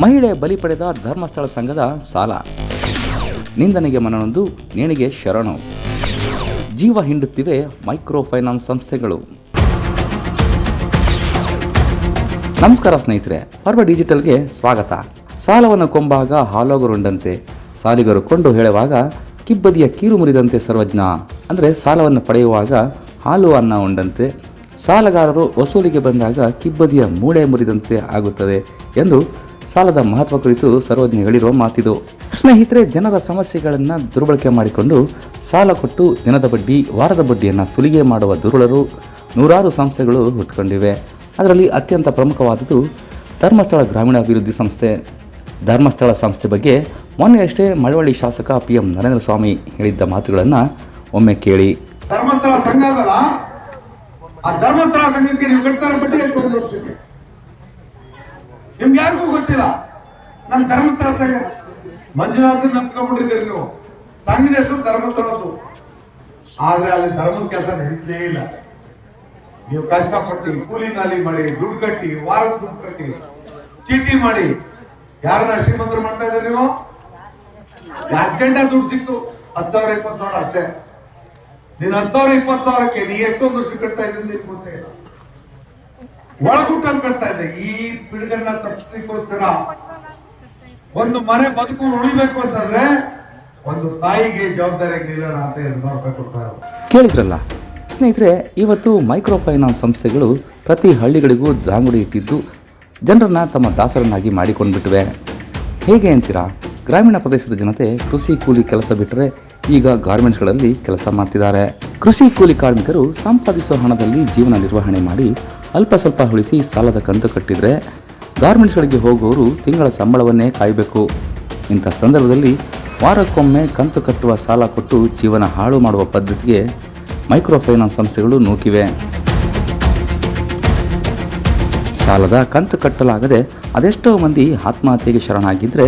ಮಹಿಳೆ ಬಲಿ ಪಡೆದ ಧರ್ಮಸ್ಥಳ ಸಂಘದ ಸಾಲ. ನಿಂದನೆಗೆ ಮನನೊಂದು, ನೇಣಿಗೆ ಶರಣು. ಜೀವ ಹಿಂಡುತ್ತಿವೆ ಮೈಕ್ರೋ ಫೈನಾನ್ಸ್ ಸಂಸ್ಥೆಗಳು. ನಮಸ್ಕಾರ ಸ್ನೇಹಿತರೆ, ಪರ್ವ ಡಿಜಿಟಲ್ಗೆ ಸ್ವಾಗತ. ಸಾಲವನ್ನು ಕೊಂಬಾಗ ಹಾಲೋಗರುಂಡಂತೆ. ಸಾಲಿಗರು ಕೊಂಡು ಹೇಳುವಾಗ, ಕಿಬ್ಬದಿಯ ಕೀರು ಮುರಿದಂತೆ ಸರ್ವಜ್ಞ. ಅಂದರೆ ಸಾಲವನ್ನು ಪಡೆಯುವಾಗ ಹಾಲು ಅನ್ನ ಉಂಡಂತೆ. ಸಾಲಗಾರರು ವಸೂಲಿಗೆ ಬಂದಾಗ ಕಿಬ್ಬದಿಯ ಮೂಳೆ ಮುರಿದಂತೆ ಆಗುತ್ತದೆ ಎಂದು ಸಾಲದ ಮಹತ್ವ ಕುರಿತು ಸರ್ವಜ್ಞ ಹೇಳಿರುವ ಮಾತಿದು. ಸ್ನೇಹಿತರೆ, ಜನರ ಸಮಸ್ಯೆಗಳನ್ನು ದುರ್ಬಳಕೆ ಮಾಡಿಕೊಂಡು ಸಾಲ ಕೊಟ್ಟು ದಿನದ ಬಡ್ಡಿ, ವಾರದ ಬಡ್ಡಿಯನ್ನು ಸುಲಿಗೆ ಮಾಡುವ ದುರುಳರು ನೂರಾರು ಸಂಸ್ಥೆಗಳು ಹುಟ್ಕೊಂಡಿವೆ. ಅದರಲ್ಲಿ ಅತ್ಯಂತ ಪ್ರಮುಖವಾದದ್ದು ಧರ್ಮಸ್ಥಳ ಗ್ರಾಮೀಣಾಭಿವೃದ್ಧಿ ಸಂಸ್ಥೆ. ಧರ್ಮಸ್ಥಳ ಸಂಸ್ಥೆ ಬಗ್ಗೆ ಮೊನ್ನೆಯಷ್ಟೇ ಮಳವಳ್ಳಿ ಶಾಸಕ ಪಿ ಎಂ ನರೇಂದ್ರ ಸ್ವಾಮಿ ಹೇಳಿದ್ದ ಮಾತುಗಳನ್ನು ಒಮ್ಮೆ ಕೇಳಿ. ಧರ್ಮಸ್ಥಳ ಸಂಘ ಅದಲ್ಲ? ಆ ಧರ್ಮಸ್ಥಳ ಸಂಘಕ್ಕೆ ನೀವು ಕಟ್ತಾರ ಬಡ್ಡಿ ಎಷ್ಟು ಒಂದು ವರ್ಷಕ್ಕೆ ನಿಮ್ಗೆ ಯಾರಿಗೂ ಗೊತ್ತಿಲ್ಲ? ನನ್ನ ಧರ್ಮಸ್ಥಳ ಸಂಘ. ಮಂಜುನಾಥ್ ನಂಬ್ಕೊಂಡ್ಬಿಟ್ಟಿದ್ದೀರಿ ನೀವು. ಸಂಘದ ಹೆಸರು ಧರ್ಮಸ್ಥಳದ್ದು. ಆದ್ರೆ ಅಲ್ಲಿ ಧರ್ಮದ ಕೆಲಸ ನಡೀತಲೇ ಇಲ್ಲ. ನೀವು ಕಷ್ಟಪಟ್ಟು ಕೂಲಿ ನಾಲಿ ಮಾಡಿ ದುಡ್ಡು ಕಟ್ಟಿ, ವಾರದ ದುಡ್ಡು ಕಟ್ಟಿ, ಚೀಟಿ ಮಾಡಿ ಯಾರನ್ನ ಶ್ರೀಮಂತರು ಮಾಡ್ತಾ ಇದ್ದೀರಿ ನೀವು? ಅರ್ಜೆಂಟಾಗಿ ದುಡ್ಡು ಸಿಕ್ತು. ಹತ್ತು ಸಾವಿರ, ಇಪ್ಪತ್ತು ಸಾವಿರ ಅಷ್ಟೇ. ನೀನು ಹತ್ತು ಸಾವಿರ, ಇಪ್ಪತ್ತು ಸಾವಿರಕ್ಕೆ ನೀ ಎಷ್ಟೊಂದು ವರ್ಷ ಕಟ್ತಾ ಇದ್ದೀನಿ ನಿನ್ಗೆ ಗೊತ್ತೇ ಇಲ್ಲ. ಒಳಗುಟ್ಟಂತ ಕಟ್ತಾ ಇದ್ದೆ. ಈ ಪಿಡುಗನ್ನ ತಪ್ಪಿಸ್ಲಿಕ್ಕೋಸ್ಕರ ಒಂದು ಮನೆ ಬದುಕು ಉಳಿಬೇಕು ಅಂತಂದ್ರೆ ಒಂದು ತಾಯಿಗೆ ಜವಾಬ್ದಾರಿಯಾಗಿ ನಿಲ್ಲೋಣ ಅಂತ ಎರಡು ಸಾವಿರ ರೂಪಾಯಿ ಕೊಡ್ತಾ ಕೇಳಿದ್ರಲ್ಲ? ಸ್ನೇಹಿತರೆ, ಇವತ್ತು ಮೈಕ್ರೋ ಫೈನಾನ್ಸ್ ಸಂಸ್ಥೆಗಳು ಪ್ರತಿ ಹಳ್ಳಿಗಳಿಗೂ ದಾಂಗುಡಿ ಇಟ್ಟಿದ್ದು ಜನರನ್ನು ತಮ್ಮ ದಾಸರನ್ನಾಗಿ ಮಾಡಿಕೊಂಡ್ಬಿಟ್ಟಿವೆ ಹೇಗೆ ಅಂತೀರಾ? ಗ್ರಾಮೀಣ ಪ್ರದೇಶದ ಜನತೆ ಕೃಷಿ ಕೂಲಿ ಕೆಲಸ ಬಿಟ್ಟರೆ ಈಗ ಗಾರ್ಮೆಂಟ್ಸ್ಗಳಲ್ಲಿ ಕೆಲಸ ಮಾಡ್ತಿದ್ದಾರೆ. ಕೃಷಿ ಕೂಲಿ ಕಾರ್ಮಿಕರು ಸಂಪಾದಿಸುವ ಹಣದಲ್ಲಿ ಜೀವನ ನಿರ್ವಹಣೆ ಮಾಡಿ ಅಲ್ಪ ಸ್ವಲ್ಪ ಉಳಿಸಿ ಸಾಲದ ಕಂತು ಕಟ್ಟಿದರೆ ಗಾರ್ಮೆಂಟ್ಸ್ಗಳಿಗೆ ಹೋಗುವವರು ತಿಂಗಳ ಸಂಬಳವನ್ನೇ ಕಾಯಬೇಕು. ಇಂಥ ಸಂದರ್ಭದಲ್ಲಿ ವಾರಕ್ಕೊಮ್ಮೆ ಕಂತು ಕಟ್ಟುವ ಸಾಲ ಕೊಟ್ಟು ಜೀವನ ಹಾಳು ಮಾಡುವ ಪದ್ಧತಿಗೆ ಮೈಕ್ರೋ ಫೈನಾನ್ಸ್ ಸಂಸ್ಥೆಗಳು ನೂಕಿವೆ. ಸಾಲದ ಕಂತು ಕಟ್ಟಲಾಗದೆ ಅದೆಷ್ಟೋ ಮಂದಿ ಆತ್ಮಹತ್ಯೆಗೆ ಶರಣಾಗಿದ್ದರೆ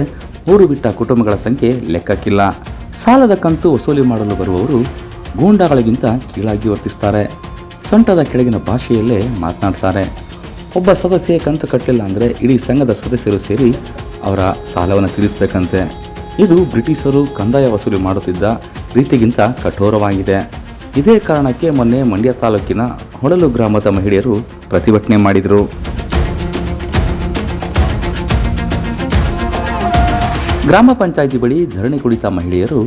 ಊರು ಬಿಟ್ಟ ಕುಟುಂಬಗಳ ಸಂಖ್ಯೆ ಲೆಕ್ಕಕ್ಕಿಲ್ಲ. ಸಾಲದ ಕಂತು ವಸೂಲಿ ಮಾಡಲು ಬರುವವರು ಗೂಂಡಾಗಳಿಗಿಂತ ಕೀಳಾಗಿ ವರ್ತಿಸ್ತಾರೆ. ಸೊಂಟದ ಕೆಳಗಿನ ಭಾಷೆಯಲ್ಲೇ ಮಾತನಾಡ್ತಾರೆ. ಒಬ್ಬ ಸದಸ್ಯೆ ಕಂತು ಕಟ್ಟಲಿಲ್ಲ ಅಂದರೆ ಇಡೀ ಸಂಘದ ಸದಸ್ಯರು ಸೇರಿ ಅವರ ಸಾಲವನ್ನು ತೀರಿಸಬೇಕಂತೆ. ಇದು ಬ್ರಿಟಿಷರು ಕಂದಾಯ ವಸೂಲಿ ಮಾಡುತ್ತಿದ್ದ ರೀತಿಗಿಂತ ಕಠೋರವಾಗಿದೆ. ಇದೇ ಕಾರಣಕ್ಕೆ ಮೊನ್ನೆ ಮಂಡ್ಯ ತಾಲೂಕಿನ ಹೊಳಲು ಗ್ರಾಮದ ಮಹಿಳೆಯರು ಪ್ರತಿಭಟನೆ ಮಾಡಿದರು. ಗ್ರಾಮ ಪಂಚಾಯಿತಿ ಬಳಿ ಧರಣಿ ಕುಳಿತ ಮಹಿಳೆಯರು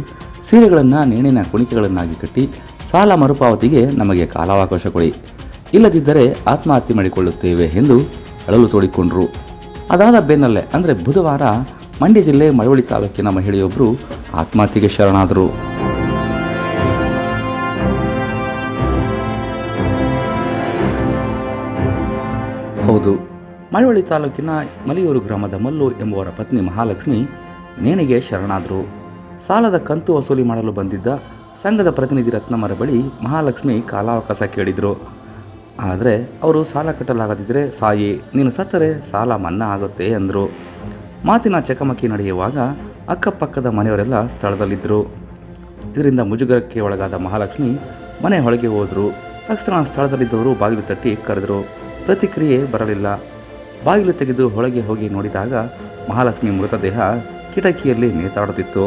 ಸೀರೆಗಳನ್ನು, ನೇಣಿನ ಕುಣಿಕೆಗಳನ್ನಾಗಿ ಕಟ್ಟಿ ಸಾಲ ಮರುಪಾವತಿಗೆ ನಮಗೆ ಕಾಲಾವಕಾಶ ಕೊಡಿ. ಇಲ್ಲದಿದ್ದರೆ ಆತ್ಮಹತ್ಯೆ ಮಾಡಿಕೊಳ್ಳುತ್ತೇವೆ ಎಂದು ಅಳಲು ತೋಡಿಕೊಂಡರು. ಅದಾದ ಬೆನ್ನಲ್ಲೇ, ಅಂದರೆ ಬುಧವಾರ ಮಂಡ್ಯ ಜಿಲ್ಲೆ ಮಳವಳ್ಳಿ ತಾಲೂಕಿನ ಮಹಿಳೆಯೊಬ್ಬರು ಆತ್ಮಹತ್ಯೆಗೆ ಶರಣಾದರು. ಹೌದು. ಮಳವಳ್ಳಿ ತಾಲೂಕಿನ ಮಲಿಯೂರು ಗ್ರಾಮದ ಮಲ್ಲು ಎಂಬುವರ ಪತ್ನಿ ಮಹಾಲಕ್ಷ್ಮಿ ನೇಣಿಗೆ ಶರಣಾದರು. ಸಾಲದ ಕಂತು ವಸೂಲಿ ಮಾಡಲು ಬಂದಿದ್ದ ಸಂಘದ ಪ್ರತಿನಿಧಿ ರತ್ನಮ್ಮರ ಬಳಿ ಮಹಾಲಕ್ಷ್ಮಿ ಕಾಲಾವಕಾಶ ಕೇಳಿದರು. ಆದರೆ ಅವರು ಸಾಲ ಕಟ್ಟಲಾಗದಿದ್ದರೆ ಸಾಯಿ, ನೀನು ಸತ್ತರೆ ಸಾಲ ಮನ್ನಾ ಆಗುತ್ತೆ ಅಂದರು. ಮಾತಿನ ಚಕಮಕಿ ನಡೆಯುವಾಗ ಅಕ್ಕಪಕ್ಕದ ಮನೆಯವರೆಲ್ಲ ಸ್ಥಳದಲ್ಲಿದ್ದರು ಇದರಿಂದ ಮುಜುಗರಕ್ಕೆ ಒಳಗಾದ ಮಹಾಲಕ್ಷ್ಮಿ ಮನೆ ಒಳಗೆ ಹೋದರು. ತಕ್ಷಣ ಸ್ಥಳದಲ್ಲಿದ್ದವರು ಬಾಗಿಲು ತಟ್ಟಿ ಕರೆದರು, ಪ್ರತಿಕ್ರಿಯೆ ಬರಲಿಲ್ಲ. ಬಾಗಿಲು ತೆಗೆದು ಹೊಳಗೆ ಹೋಗಿ ನೋಡಿದಾಗ ಮಹಾಲಕ್ಷ್ಮಿ ಮೃತದೇಹ ಕಿಟಕಿಯಲ್ಲಿ ನೇತಾಡುತ್ತಿತ್ತು.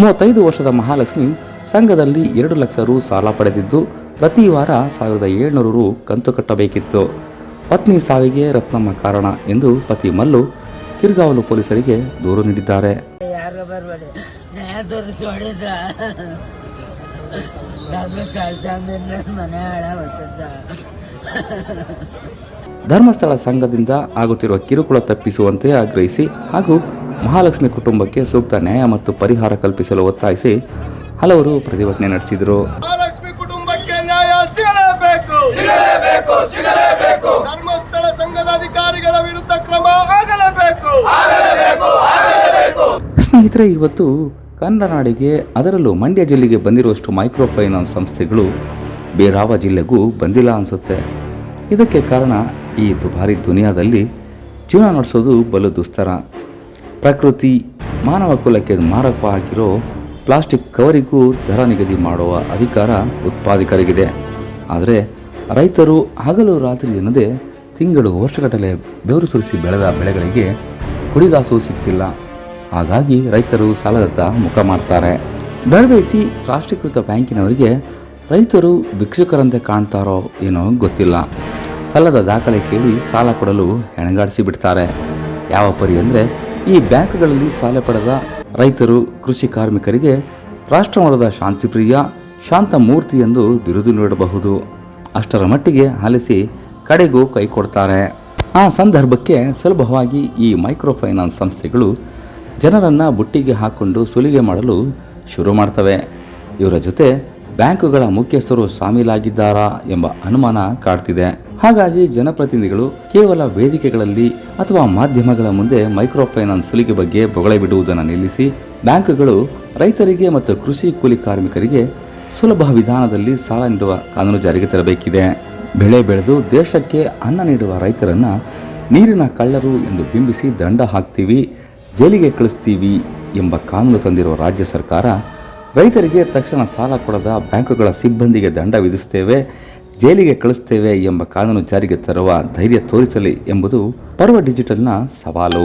ಮೂವತ್ತೈದು ವರ್ಷದ ಮಹಾಲಕ್ಷ್ಮಿ ಸಂಘದಲ್ಲಿ ಎರಡು ಲಕ್ಷ ರು ಸಾಲ ಪಡೆದಿದ್ದು ಪ್ರತಿ ವಾರ ಸಾವಿರದ ಏಳ್ನೂರು ರು ಕಂತು ಕಟ್ಟಬೇಕಿತ್ತು. ಪತ್ನಿ ಸಾವಿಗೆ ರತ್ನಮ್ಮ ಕಾರಣ ಎಂದು ಪತಿ ಮಲ್ಲು ಕಿರ್ಗಾವಲು ಪೊಲೀಸರಿಗೆ ದೂರು ನೀಡಿದ್ದಾರೆ. ಧರ್ಮಸ್ಥಳ ಸಂಘದಿಂದ ಆಗುತ್ತಿರುವ ಕಿರುಕುಳ ತಪ್ಪಿಸುವಂತೆ ಆಗ್ರಹಿಸಿ ಹಾಗೂ ಮಹಾಲಕ್ಷ್ಮಿ ಕುಟುಂಬಕ್ಕೆ ಸೂಕ್ತ ನ್ಯಾಯ ಮತ್ತು ಪರಿಹಾರ ಕಲ್ಪಿಸಲು ಒತ್ತಾಯಿಸಿ ಹಲವರು ಪ್ರತಿಭಟನೆ ನಡೆಸಿದರು. ಮಹಾಲಕ್ಷ್ಮಿ ಕುಟುಂಬಕ್ಕೆ ನ್ಯಾಯ ಸಿಗಲೇಬೇಕು. ಸಿಗಲೇಬೇಕು ಸಿಗಲೇಬೇಕು. ಧರ್ಮಸ್ಥಳ ಸಂಘದ ಅಧಿಕಾರಿಗಳ ವಿರುದ್ಧ ಕ್ರಮ ಆಗಲೇಬೇಕು. ಸ್ನೇಹಿತರೆ ಇವತ್ತು ಕನ್ನಡ ನಾಡಿಗೆ ಅದರಲ್ಲೂ ಮಂಡ್ಯ ಜಿಲ್ಲೆಗೆ ಬಂದಿರುವಷ್ಟು ಮೈಕ್ರೋ ಫೈನಾನ್ಸ್ ಸಂಸ್ಥೆಗಳು ಬೇರಾವ ಜಿಲ್ಲೆಗೂ ಬಂದಿಲ್ಲ ಅನಿಸುತ್ತೆ. ಇದಕ್ಕೆ ಕಾರಣ ಈ ದುಬಾರಿ ದುನಿಯಾದಲ್ಲಿ ಜೀವನ ನಡೆಸೋದು ಬಲು ದುಸ್ತರ. ಪ್ರಕೃತಿ ಮಾನವ ಕುಲಕ್ಕೆ ಮಾರಕವಾಗಿರೋ ಪ್ಲಾಸ್ಟಿಕ್ ಕವರಿಗೂ ದರ ನಿಗದಿ ಮಾಡುವ ಅಧಿಕಾರ ಉತ್ಪಾದಕರಿಗಿದೆ. ಆದರೆ ರೈತರು ಹಗಲು ರಾತ್ರಿ ಎನ್ನದೆ ತಿಂಗಳು ವರ್ಷಗಟ್ಟಲೆ ಬೆವರು ಸುರಿಸಿ ಬೆಳೆದ ಬೆಳೆಗಳಿಗೆ ಕುಡಿಗಾಸು ಸಿಗ್ತಿಲ್ಲ. ಹಾಗಾಗಿ ರೈತರು ಸಾಲದತ್ತ ಮುಖ ಮಾಡ್ತಾರೆ ದರವೇಸಿ ರಾಷ್ಟ್ರೀಕೃತ ಬ್ಯಾಂಕಿನವರಿಗೆ ರೈತರು ಭಿಕ್ಷುಕರಂತೆ ಕಾಣ್ತಾರೋ ಏನೋ ಗೊತ್ತಿಲ್ಲ. ಸಾಲದ ದಾಖಲೆ ಕೇಳಿ ಸಾಲ ಕೊಡಲು ಹೆಣಗಾಡಿಸಿ ಬಿಡ್ತಾರೆ. ಯಾವ ಪರಿ ಅಂದರೆ ಈ ಬ್ಯಾಂಕ್ಗಳಲ್ಲಿ ಸಾಲ ಪಡೆದ ರೈತರು, ಕೃಷಿ ಕಾರ್ಮಿಕರಿಗೆ ರಾಷ್ಟ್ರಮಟ್ಟದ ಶಾಂತಿಪ್ರಿಯ, ಶಾಂತ ಮೂರ್ತಿ ಎಂದು ಬಿರುದು ನೀಡಬಹುದು. ಅಷ್ಟರ ಮಟ್ಟಿಗೆ ಆಲಿಸಿ ಕಡೆಗೂ ಕೈ ಕೊಡ್ತಾರೆ. ಆ ಸಂದರ್ಭಕ್ಕೆ ಸುಲಭವಾಗಿ ಈ ಮೈಕ್ರೋ ಫೈನಾನ್ಸ್ ಸಂಸ್ಥೆಗಳು ಜನರನ್ನು ಬುಟ್ಟಿಗೆ ಹಾಕ್ಕೊಂಡು ಸುಲಿಗೆ ಮಾಡಲು ಶುರು ಮಾಡ್ತವೆ. ಇವರ ಜೊತೆ ಬ್ಯಾಂಕುಗಳ ಮುಖ್ಯಸ್ಥರು ಸಾಮೀಲಾಗಿದ್ದಾರಾ ಎಂಬ ಅನುಮಾನ ಕಾಡ್ತಿದೆ. ಹಾಗಾಗಿ ಜನಪ್ರತಿನಿಧಿಗಳು ಕೇವಲ ವೇದಿಕೆಗಳಲ್ಲಿ ಅಥವಾ ಮಾಧ್ಯಮಗಳ ಮುಂದೆ ಮೈಕ್ರೋ ಫೈನಾನ್ಸ್ ಸುಲಿಗೆ ಬಗ್ಗೆ ಬೊಗಳೆ ಬಿಡುವುದನ್ನು ನಿಲ್ಲಿಸಿ ಬ್ಯಾಂಕುಗಳು ರೈತರಿಗೆ ಮತ್ತು ಕೃಷಿ ಕೂಲಿ ಕಾರ್ಮಿಕರಿಗೆ ಸುಲಭ ವಿಧಾನದಲ್ಲಿ ಸಾಲ ನೀಡುವ ಕಾನೂನು ಜಾರಿಗೆ ತರಬೇಕಿದೆ. ಬೆಳೆ ಬೆಳೆದು ದೇಶಕ್ಕೆ ಅನ್ನ ನೀಡುವ ರೈತರನ್ನ ನೀರಿನ ಕಳ್ಳರು ಎಂದು ಬಿಂಬಿಸಿ ದಂಡ ಹಾಕ್ತೀವಿ, ಜೈಲಿಗೆ ಕಳಿಸ್ತೀವಿ ಎಂಬ ಕಾನೂನು ತಂದಿರುವ ರಾಜ್ಯ ಸರ್ಕಾರ ರೈತರಿಗೆ ತಕ್ಷಣ ಸಾಲ ಕೊಡದ ಬ್ಯಾಂಕುಗಳ ಸಿಬ್ಬಂದಿಗೆ ದಂಡ ವಿಧಿಸ್ತೇವೆ, ಜೈಲಿಗೆ ಕಳಿಸ್ತೇವೆ ಎಂಬ ಕಾನೂನು ಜಾರಿಗೆ ತರುವ ಧೈರ್ಯ ತೋರಿಸಲಿ ಎಂಬುದು ಪರ್ವ ಡಿಜಿಟಲ್ನ ಸವಾಲು.